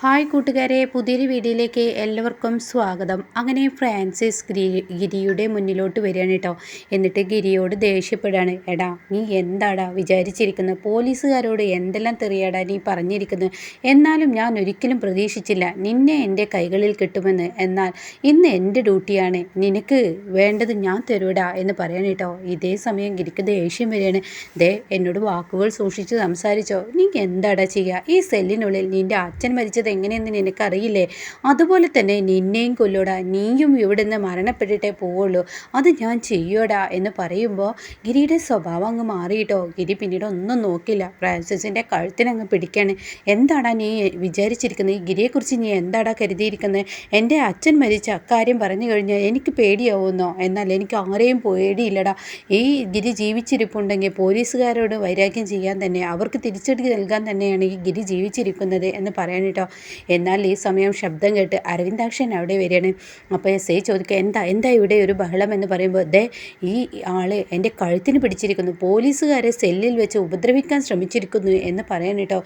Hi കൂട്ടുകാരെ പുതിയൊരു വീഡിയോയിലേക്ക് എല്ലാവർക്കും സ്വാഗതം. അങ്ങനെ ഫ്രാൻസിസ് ഗിരി ഗിരിയുടെ മുന്നിലോട്ട് വരികയാണ് കേട്ടോ. എന്നിട്ട് ഗിരിയോട് ദേഷ്യപ്പെടുകയാണ്. എടാ നീ എന്താടാ വിചാരിച്ചിരിക്കുന്നത് പോലീസുകാരോട് എന്തെല്ലാം തെറിയാടാ നീ പറഞ്ഞിരിക്കുന്നത് എന്നാലും ഞാൻ ഒരിക്കലും പ്രതീക്ഷിച്ചില്ല. നിന്നെ എന്റെ കൈകളിൽ കിട്ടുമെന്ന്. എന്നാൽ ഇന്ന് എന്റെ ഡ്യൂട്ടിയാണ്. നിനക്ക് വേണ്ടത് ഞാൻ തരൂടാ എന്ന് പറയണം കേട്ടോ. ഇതേ സമയം ഗിരിക്ക് ദേഷ്യം വരികയാണ്. ദേ എന്നോട് വാക്കുകൾ സൂക്ഷിച്ച് സംസാരിച്ചോ. നീ എന്താടാ ചെയ്യുക? ഈ സെല്ലിനുള്ളിൽ നിന്റെ അച്ഛൻ മരിച്ചത് ചെയ്തത് എങ്ങനെയെന്ന് നിനക്കറിയില്ലേ? അതുപോലെ തന്നെ നിന്നെയും കൊല്ലോടാ. നീയും ഇവിടുന്ന് മരണപ്പെട്ടിട്ടേ പോവുള്ളൂ. അത് ഞാൻ ചെയ്യോടാ എന്ന് പറയുമ്പോൾ ഗിരിയുടെ സ്വഭാവം അങ്ങ് മാറിയിട്ടോ? ഗിരി പിന്നീട് ഒന്നും നോക്കില്ല. ഫ്രാൻസിസിന്റെ കഴുത്തിനങ്ങ് പിടിക്കാണ്. എന്താടാ നീ വിചാരിച്ചിരിക്കുന്നത് ഈ ഗിരിയെക്കുറിച്ച് നീ എന്താടാ കരുതിയിരിക്കുന്നത് എന്റെ അച്ഛൻ മരിച്ച അക്കാര്യം പറഞ്ഞു കഴിഞ്ഞാൽ എനിക്ക് പേടിയാവുന്നോ? എന്നാൽ എനിക്ക് ആരെയും പേടിയില്ലടാ. ഈ ഗിരി ജീവിച്ചിരിപ്പുണ്ടെങ്കിൽ പോലീസുകാരോട് വൈരാഗ്യം ചെയ്യാൻ തന്നെ അവർക്ക് തിരിച്ചടി നൽകാൻ തന്നെയാണ് ഈ ഗിരി ജീവിച്ചിരിക്കുന്നത് എന്ന് പറയാൻ കേട്ടോ. എന്നാൽ ഈ സമയം ശബ്ദം കേട്ട് അരവിന്ദാക്ഷൻ അവിടെ വരികയാണ്. അപ്പോൾ എസ് ഐ ചോദിക്കുക എന്താ എന്താ ഇവിടെ ഒരു ബഹളം? എന്ന് പറയുമ്പോൾ ദേ ഈ ആൾ എന്റെ കഴുത്തിന് പിടിച്ചിരിക്കുന്നു. പോലീസുകാരെ സെല്ലിൽ വെച്ച് ഉപദ്രവിക്കാൻ ശ്രമിച്ചിരിക്കുന്നു എന്ന് പറയാൻ കേട്ടോ.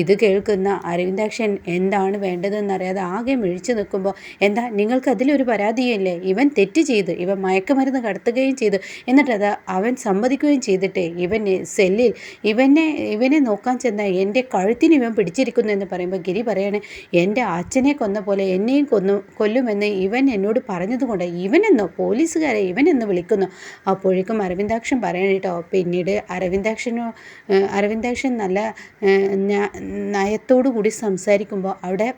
ഇത് കേൾക്കുന്ന അരവിന്ദാക്ഷൻ എന്താണ് വേണ്ടതെന്ന് അറിയാതെ ആകെ മിഴിച്ചു നിൽക്കുമ്പോൾ എന്താ നിങ്ങൾക്ക് അതിലൊരു പരാതിയല്ലേ? ഇവൻ തെറ്റ് ചെയ്ത് ഇവൻ മയക്കുമരുന്ന് കടത്തുകയും ചെയ്തു. എന്നിട്ടത് അവൻ സമ്മതിക്കുകയും ചെയ്തിട്ട് ഇവനെ സെല്ലിൽ ഇവനെ ഇവനെ നോക്കാൻ ചെന്ന എന്റെ കഴുത്തിന് ഇവൻ പിടിച്ചിരിക്കുന്നു എന്ന് പറയുമ്പോൾ ഗിരി പറയാണ് പറഞ്ഞ് എന്റെ അച്ഛനെ കൊന്ന പോലെ എന്നെയും കൊന്നു കൊല്ലുമെന്ന് ഇവൻ എന്നോട് പറഞ്ഞതുകൊണ്ട് ഇവനെന്നോ പോലീസുകാരെ ഇവനെന്ന് വിളിക്കുന്നു. അപ്പോഴേക്കും അരവിന്ദാക്ഷൻ പറയണം കേട്ടോ പിന്നീട് അരവിന്ദാക്ഷനോ അരവിന്ദാക്ഷൻ നല്ല നയത്തോടു കൂടി സംസാരിക്കുമ്പോൾ അവിടെ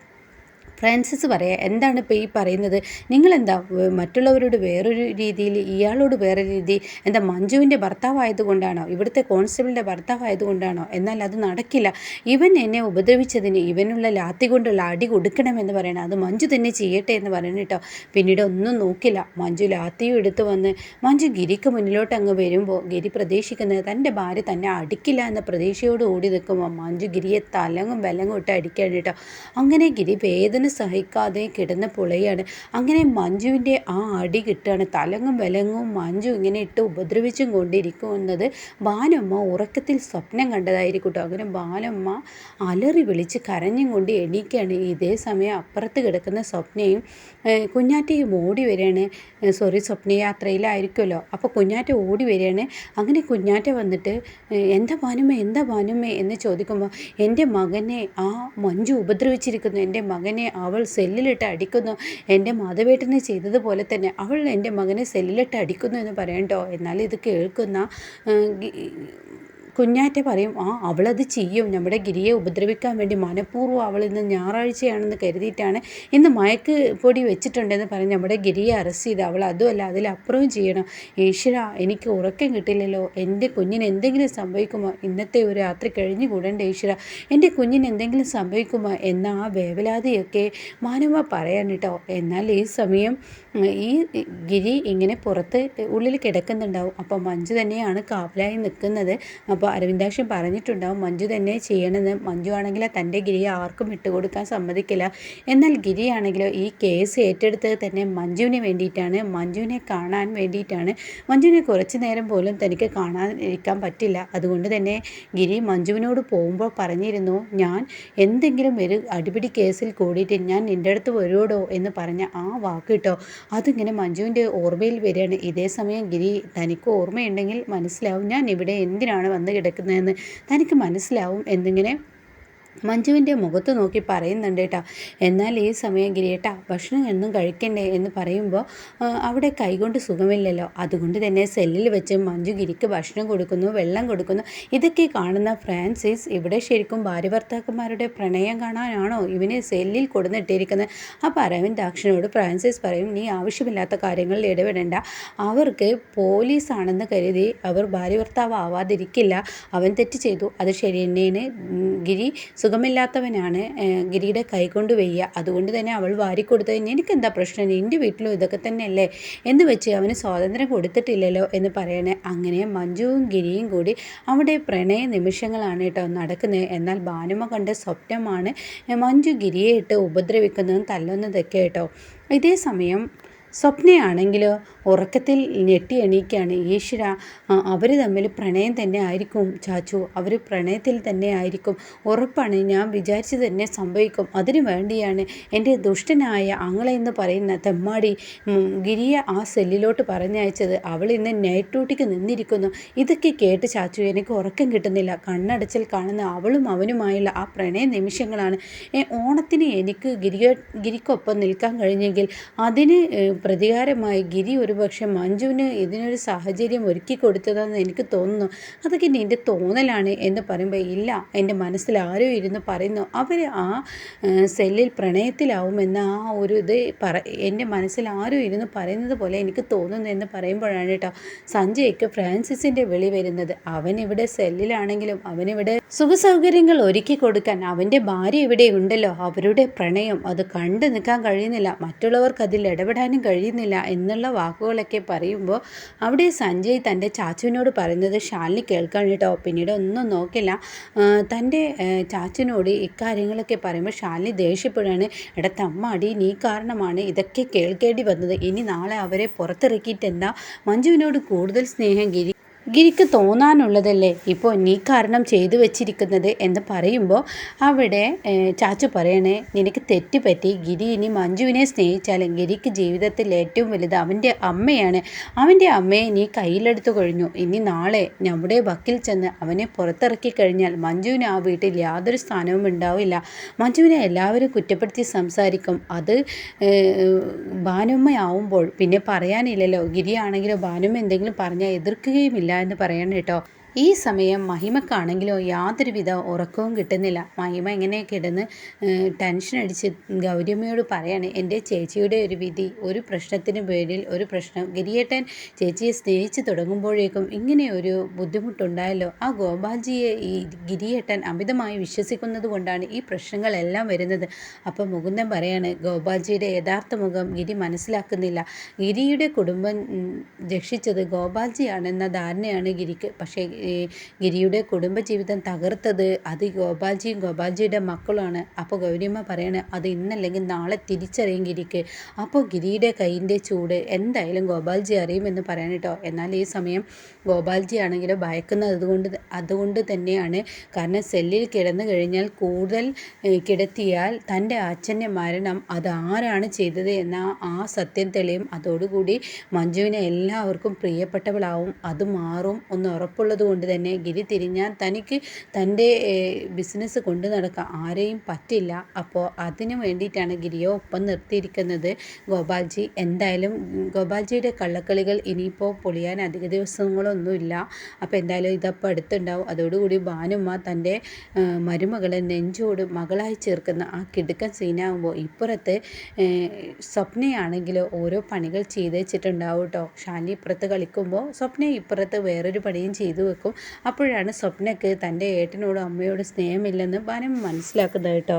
ഫ്രാൻസിസ് പറയാം എന്താണ് ഇപ്പോൾ ഈ പറയുന്നത്? നിങ്ങളെന്താ മറ്റുള്ളവരോട് വേറൊരു രീതിയിൽ ഇയാളോട് വേറെ രീതി എന്താ മഞ്ജുവിന്റെ ഭർത്താവായതുകൊണ്ടാണോ ഇവിടുത്തെ കോൺസ്റ്റബിളിന്റെ ഭർത്താവായതുകൊണ്ടാണോ എന്നാൽ അത് നടക്കില്ല. ഇവൻ എന്നെ ഉപദ്രവിച്ചതിന് ഇവനുള്ള ലാത്തി കൊണ്ടുള്ള അടി കൊടുക്കണമെന്ന് പറയണം അത് മഞ്ജു തന്നെ ചെയ്യട്ടെ എന്ന് പറയണം കേട്ടോ പിന്നീട് ഒന്നും നോക്കില്ല. മഞ്ജു ലാത്തിയും എടുത്തു വന്ന് മഞ്ജു ഗിരിക്ക് മുന്നിലോട്ട് അങ്ങ് വരുമ്പോൾ ഗിരി പ്രതീക്ഷിക്കുന്നത് തന്റെ ഭാര്യ തന്നെ അടിക്കില്ല എന്ന പ്രതീക്ഷയോട് ഓടി നിൽക്കുമ്പോൾ മഞ്ജു ഗിരിയെ തലങ്ങും വിലങ്ങും ഇട്ട് അടിക്കുകയാണ് കേട്ടോ അങ്ങനെ ഗിരി വേദന സഹിക്കാതെ കിടന്ന പുളയാണ്. അങ്ങനെ മഞ്ജുവിന്റെ ആ അടി കിട്ടുകയാണ് തലങ്ങും വിലങ്ങും മഞ്ജു ഇങ്ങനെ ഇട്ട് ഉപദ്രവിച്ചും കൊണ്ടിരിക്കുന്നത് ബാലമ്മ ഉറക്കത്തിൽ സ്വപ്നം കണ്ടതായിരിക്കും കേട്ടോ. അങ്ങനെ ബാലമ്മ അലറി വിളിച്ച് കരഞ്ഞും കൊണ്ട് എണീക്കുകയാണ് ഇതേ സമയം അപ്പുറത്ത് കിടക്കുന്ന സ്വപ്നയും കുഞ്ഞാറ്റയും ഓടി വരികയാണ്. സോറി സ്വപ്നയാത്രയിലായിരിക്കുമല്ലോ. അപ്പോൾ കുഞ്ഞാറ്റ ഓടി വരികയാണ്. അങ്ങനെ കുഞ്ഞാറ്റ വന്നിട്ട് എന്താ ഭാനുമേ എന്താ ഭാനുമേ എന്ന് ചോദിക്കുമ്പോൾ എന്റെ മകനെ ആ മഞ്ജു ഉപദ്രവിച്ചിരിക്കുന്നു. എന്റെ മകനെ അവൾ സെല്ലിലിട്ട് അടിക്കുന്നു. എന്റെ മാധവേട്ടനെ ചെയ്തതുപോലെ തന്നെ അവൾ എന്റെ മകനെ സെല്ലിലിട്ട് അടിക്കുന്നു എന്ന് പറയണ്ടോ? എന്നാൽ ഇത് കേൾക്കുന്ന കുഞ്ഞാറ്റ പറയും ആ അവളത് ചെയ്യും. നമ്മുടെ ഗിരിയെ ഉപദ്രവിക്കാൻ വേണ്ടി മനഃപൂർവം അവൾ ഇന്ന് ഞായറാഴ്ചയാണെന്ന് കരുതിയിട്ടാണ് ഇന്ന് മയക്ക് പൊടി വെച്ചിട്ടുണ്ടെന്ന് പറഞ്ഞ് നമ്മുടെ ഗിരിയെ അറസ്റ്റ് ചെയ്ത് അവൾ അതുമല്ല അതിലപ്പുറവും ചെയ്യണം. ഈശ്വര എനിക്ക് ഉറക്കം കിട്ടില്ലല്ലോ. എന്റെ കുഞ്ഞിന് എന്തെങ്കിലും സംഭവിക്കുമോ? ഇന്നത്തെ ഒരു രാത്രി കഴിഞ്ഞു കൂടേണ്ട ഈശ്വര? എന്റെ കുഞ്ഞിന് എന്തെങ്കിലും സംഭവിക്കുമോ? എന്ന ആ വേവലാതിയൊക്കെ മാനവ പറയാൻ കേട്ടോ എന്നാൽ ഈ സമയം ഈ ഗിരി ഇങ്ങനെ പുറത്ത് ഉള്ളിൽ കിടക്കുന്നുണ്ടാവും. അപ്പോൾ മഞ്ജു തന്നെയാണ് കാവലായി നിൽക്കുന്നത്. അപ്പോൾ അപ്പോൾ അരവിന്ദാക്ഷൻ പറഞ്ഞിട്ടുണ്ടാവും മഞ്ജു തന്നെ ചെയ്യണമെന്ന്. മഞ്ജു ആണെങ്കിൽ തന്റെ ഗിരിയെ ആർക്കും വിട്ടുകൊടുക്കാൻ സമ്മതിക്കില്ല. എന്നാൽ ഗിരിയാണെങ്കിലോ ഈ കേസ് ഏറ്റെടുത്തത് തന്നെ മഞ്ജുവിനെ വേണ്ടിയിട്ടാണ്. മഞ്ജുവിനെ കാണാൻ വേണ്ടിയിട്ടാണ്. മഞ്ജുവിനെ കുറച്ച് നേരം പോലും തനിക്ക് കാണാതിരിക്കാൻ പറ്റില്ല. അതുകൊണ്ട് തന്നെ ഗിരി മഞ്ജുവിനോട് പോകുമ്പോൾ പറഞ്ഞിരുന്നു ഞാൻ എന്തെങ്കിലും ഒരു അടിപിടി കേസിൽ കൂടിയിട്ട് ഞാൻ നിന്റെ അടുത്ത് വരുവോടോ? എന്ന് പറഞ്ഞ ആ വാക്ക് കിട്ടോ അതിങ്ങനെ മഞ്ജുവിന്റെ ഓർമ്മയിൽ വരികയാണ്. ഇതേ സമയം ഗിരി തനിക്ക് ഓർമ്മയുണ്ടെങ്കിൽ മനസ്സിലാവും ഞാൻ ഇവിടെ എന്തിനാണ് കിടക്കുന്നതെന്ന് തനിക്ക് മനസ്സിലാവും എന്നിങ്ങനെ മഞ്ജുവിന്റെ മുഖത്ത് നോക്കി പറയുന്നുണ്ട് കേട്ടോ എന്നാൽ ഈ സമയം ഗിരിയേട്ടാ ഭക്ഷണം എന്നും കഴിക്കണ്ടേ? എന്ന് പറയുമ്പോൾ അവിടെ കൈകൊണ്ട് സുഖമില്ലല്ലോ. അതുകൊണ്ട് തന്നെ സെല്ലിൽ വെച്ച് മഞ്ജു ഗിരിക്ക് ഭക്ഷണം കൊടുക്കുന്നു വെള്ളം കൊടുക്കുന്നു. ഇതൊക്കെ കാണുന്ന ഫ്രാൻസിസ് ഇവിടെ ശരിക്കും ഭാര്യ ഭർത്താക്കന്മാരുടെ പ്രണയം കാണാനാണോ ഇവനെ സെല്ലിൽ കൊടുന്നിട്ടിരിക്കുന്നത്? അപ്പോൾ അരവിന്ദ് ദാക്ഷനോട് ഫ്രാൻസിസ് പറയും നീ ആവശ്യമില്ലാത്ത കാര്യങ്ങളിൽ ഇടപെടേണ്ട. അവർക്ക് പോലീസാണെന്ന് കരുതി അവർ ഭാര്യ ഭർത്താവ് ആവാതിരിക്കില്ല. അവൻ തെറ്റ് ചെയ്തു. അത് ശരി തന്നെയാണ്. ഗിരി സുഖമില്ലാത്തവനാണ് ഗിരിയുടെ കൈകൊണ്ട് വയ്യ. അതുകൊണ്ട് തന്നെ അവൾ വാരിക്കൊടുത്തത് എനിക്ക് എന്താ പ്രശ്നം? എന്റെ വീട്ടിലും ഇതൊക്കെ തന്നെയല്ലേ? എന്ന് വെച്ച് അവന് സ്വാതന്ത്ര്യം കൊടുത്തിട്ടില്ലല്ലോ എന്ന് പറയണേ. അങ്ങനെ മഞ്ജുവും ഗിരിയും കൂടി അവിടെ പ്രണയ നിമിഷങ്ങളാണ് കേട്ടോ നടക്കുന്നത്. എന്നാൽ ഭാനുമ കണ്ട സ്വപ്നമാണ് മഞ്ജു ഗിരിയെ ഇട്ട് ഉപദ്രവിക്കുന്നതും തല്ലുന്നതൊക്കെ കേട്ടോ. ഇതേ സമയം സ്വപ്നയാണെങ്കിലോ? ഉറക്കത്തിൽ ഞെട്ടി എണീക്കുകയാണ് ഈശ്വര അവർ തമ്മിൽ പ്രണയം തന്നെ ആയിരിക്കും ചാച്ചു. അവർ പ്രണയത്തിൽ തന്നെ ആയിരിക്കും. ഉറപ്പാണ് ഞാൻ വിചാരിച്ചു തന്നെ സംഭവിക്കും. അതിനു വേണ്ടിയാണ് എന്റെ ദുഷ്ടനായ ആങ്ങളെ എന്ന് പറയുന്ന തെമ്മാടി ഗിരിയെ ആ സെല്ലിലോട്ട് പറഞ്ഞയച്ചത്. അവൾ ഇന്ന് നൈറ്റ് ഡ്യൂട്ടിക്ക് നിന്നിരിക്കുന്നു. ഇതൊക്കെ കേട്ട് ചാച്ചു എനിക്ക് ഉറക്കം കിട്ടുന്നില്ല. കണ്ണടച്ചൽ കാണുന്ന അവളും അവനുമായുള്ള ആ പ്രണയ നിമിഷങ്ങളാണ്. ഓണത്തിന് എനിക്ക് ഗിരിയോ ഗിരിക്കൊപ്പം നിൽക്കാൻ കഴിഞ്ഞെങ്കിൽ അതിന് പ്രതികാരമായി ഗിരി ഒരുപക്ഷെ മഞ്ജുവിന് ഇതിനൊരു സാഹചര്യം ഒരുക്കി കൊടുത്തതെന്ന് എനിക്ക് തോന്നുന്നു. അതൊക്കെ നിന്റെ തോന്നലാണ് എന്ന് പറയുമ്പോൾ ഇല്ല എന്റെ മനസ്സിൽ ആരോ ഇരുന്ന് പറയുന്നു. അവർ ആ സെല്ലിൽ പ്രണയത്തിലാവുമെന്ന ആ ഒരു ഇത് പറ എന്റെ മനസ്സിൽ ആരോ ഇരുന്ന് പറയുന്നത് പോലെ എനിക്ക് തോന്നുന്നു എന്ന് പറയുമ്പോഴാണ് കേട്ടോ സഞ്ജയ്ക്ക് ഫ്രാൻസിസിന്റെ വിളി വരുന്നത്. അവൻ ഇവിടെ സെല്ലിലാണെങ്കിലും അവനിവിടെ സുഖസൗകര്യങ്ങൾ ഒരുക്കി കൊടുക്കാൻ അവന്റെ ഭാര്യ ഇവിടെ ഉണ്ടല്ലോ. അവരുടെ പ്രണയം അത് കണ്ടു നിൽക്കാൻ കഴിയുന്നില്ല. മറ്റുള്ളവർക്ക് അതിൽ ഇടപെടാനും കഴിയുന്നില്ല എന്നുള്ള വാക്കുകളൊക്കെ പറയുമ്പോൾ അവിടെ സഞ്ജയ് തന്റെ ചാച്ചുവിനോട് പറയുന്നത് ഷാലിനി കേൾക്കാൻ കേട്ടോ. പിന്നീട് ഒന്നും നോക്കില്ല. തന്റെ ചാച്ചുവിനോട് ഇക്കാര്യങ്ങളൊക്കെ പറയുമ്പോൾ ഷാലിനി ദേഷ്യപ്പെടുകയാണ്. എടാ തമ്മാടി നീ കാരണമാണ് ഇതൊക്കെ കേൾക്കേണ്ടി വന്നത്. ഇനി നാളെ അവരെ പുറത്തിറക്കിയിട്ട് എന്താ മഞ്ജുവിനോട് കൂടുതൽ സ്നേഹം ഗിരി ഗിരിക്ക് തോന്നാനുള്ളതല്ലേ? ഇപ്പോൾ നീ കാരണം ചെയ്തു വെച്ചിരിക്കുന്നത് എന്ന് പറയുമ്പോൾ അവിടെ ചാച്ചു പറയണേ നിനക്ക് തെറ്റുപറ്റി. ഗിരി ഇനി മഞ്ജുവിനെ സ്നേഹിച്ചാലും ഗിരിക്ക് ജീവിതത്തിൽ ഏറ്റവും വലുത് അവന്റെ അമ്മയാണ്. അവന്റെ അമ്മയെ നീ കയ്യിലെടുത്തു കഴിഞ്ഞു. ഇനി നാളെ നമ്മുടെ വക്കിൽ ചെന്ന് അവനെ പുറത്തിറക്കി കഴിഞ്ഞാൽ മഞ്ജുവിന് ആ വീട്ടിൽ യാതൊരു സ്ഥാനവും ഉണ്ടാവില്ല. മഞ്ജുവിനെ എല്ലാവരും കുറ്റപ്പെടുത്തി സംസാരിക്കും. അത് ഭാനുമ്മയാവുമ്പോൾ. പിന്നെ പറയാനില്ലല്ലോ. ഗിരിയാണെങ്കിലും ഭാനുമ്മ എന്തെങ്കിലും പറഞ്ഞാൽ എതിർക്കുകയുമില്ല എന്ന് പറയണം കേട്ടോ. ഈ സമയം മഹിമക്കാണെങ്കിലോ യാതൊരുവിധ ഉറക്കവും കിട്ടുന്നില്ല. മഹിമ ഇങ്ങനെ കിടന്ന് ടെൻഷൻ അടിച്ച് ഗൗരിയമ്മയോട് പറയാണ് എന്റെ ചേച്ചിയുടെ ഒരു വിധി ഒരു പ്രശ്നത്തിന് പേരിൽ ഒരു പ്രശ്നം. ഗിരിയേട്ടൻ ചേച്ചിയെ സ്നേഹിച്ച് തുടങ്ങുമ്പോഴേക്കും ഇങ്ങനെ ഒരു ബുദ്ധിമുട്ടുണ്ടായല്ലോ. ആ ഗോപാൽജിയെ ഈ ഗിരിയേട്ടൻ അമിതമായി വിശ്വസിക്കുന്നത് കൊണ്ടാണ് ഈ പ്രശ്നങ്ങളെല്ലാം വരുന്നത്. അപ്പോൾ മുകുന്ദൻ പറയാണ് ഗോപാൽജിയുടെ യഥാർത്ഥ മുഖം ഗിരി മനസ്സിലാക്കുന്നില്ല. ഗിരിയുടെ കുടുംബം രക്ഷിച്ചത് ഗോപാൽജിയാണെന്ന ധാരണയാണ് ഗിരിക്ക്. പക്ഷേ ഗിരിയുടെ കുടുംബജീവിതം തകർത്തത് അത് ഗോപാൽജിയും ഗോപാൽജിയുടെ മക്കളുമാണ്. അപ്പോൾ ഗൗരിയമ്മ പറയണേ അത് ഇന്നല്ലെങ്കിൽ നാളെ തിരിച്ചറിയും ഗിരിക്ക്. അപ്പോൾ ഗിരിയുടെ കൈയിന്റെ ചൂട് എന്തായാലും ഗോപാൽജി അറിയുമെന്ന് പറയാൻ കേട്ടോ. എന്നാൽ ഈ സമയം ഗോപാൽജി ആണെങ്കിലും ഭയക്കുന്നത് അതുകൊണ്ട് അതുകൊണ്ട് തന്നെയാണ്. കാരണം സെല്ലിൽ കിടന്നു കഴിഞ്ഞാൽ കൂടുതൽ കിടത്തിയാൽ തന്റെ അച്ഛന്റെ മരണം അത് ആരാണ് ചെയ്തത് എന്ന ആ സത്യം തെളിയും. അതോടുകൂടി മഞ്ജുവിനെ എല്ലാവർക്കും പ്രിയപ്പെട്ടവളാവും. അത് മാറും ഒന്ന് ഉറപ്പുള്ളത് കൊണ്ട് തന്നെ ഗിരി തിരിഞ്ഞാൽ തനിക്ക് തന്റെ ബിസിനസ് കൊണ്ടു നടക്കാൻ ആരെയും പറ്റില്ല. അപ്പോൾ അതിനു വേണ്ടിയിട്ടാണ് ഗിരിയെ ഒപ്പം നിർത്തിയിരിക്കുന്നത് ഗോപാൽജി. എന്തായാലും ഗോപാൽജിയുടെ കള്ളക്കളികൾ ഇനിയിപ്പോൾ പൊളിയാൻ അധിക ദിവസങ്ങളൊന്നുമില്ല. അപ്പോൾ എന്തായാലും ഇതപ്പോൾ അടുത്തുണ്ടാവും. അതോടുകൂടി ഭാനുമ്മ തന്റെ മരുമകളെ നെഞ്ചോട് മകളായി ചേർക്കുന്ന ആ കിടുക്കൻ സീനാകുമ്പോൾ ഇപ്പുറത്ത് സ്വപ്നയാണെങ്കിൽ ഓരോ പണികൾ ചെയ്ത് വെച്ചിട്ടുണ്ടാവും കേട്ടോ. ഷാലി ഇപ്പുറത്ത് കളിക്കുമ്പോൾ സ്വപ്ന ഇപ്പുറത്ത് വേറൊരു പണിയും ചെയ്തു അപ്പോഴാണ് സ്വപ്നയ്ക്ക് തന്റെ ഏട്ടനോടും അമ്മയോടും സ്നേഹമില്ലെന്ന് വനം മനസ്സിലാക്കുന്നത് കേട്ടോ.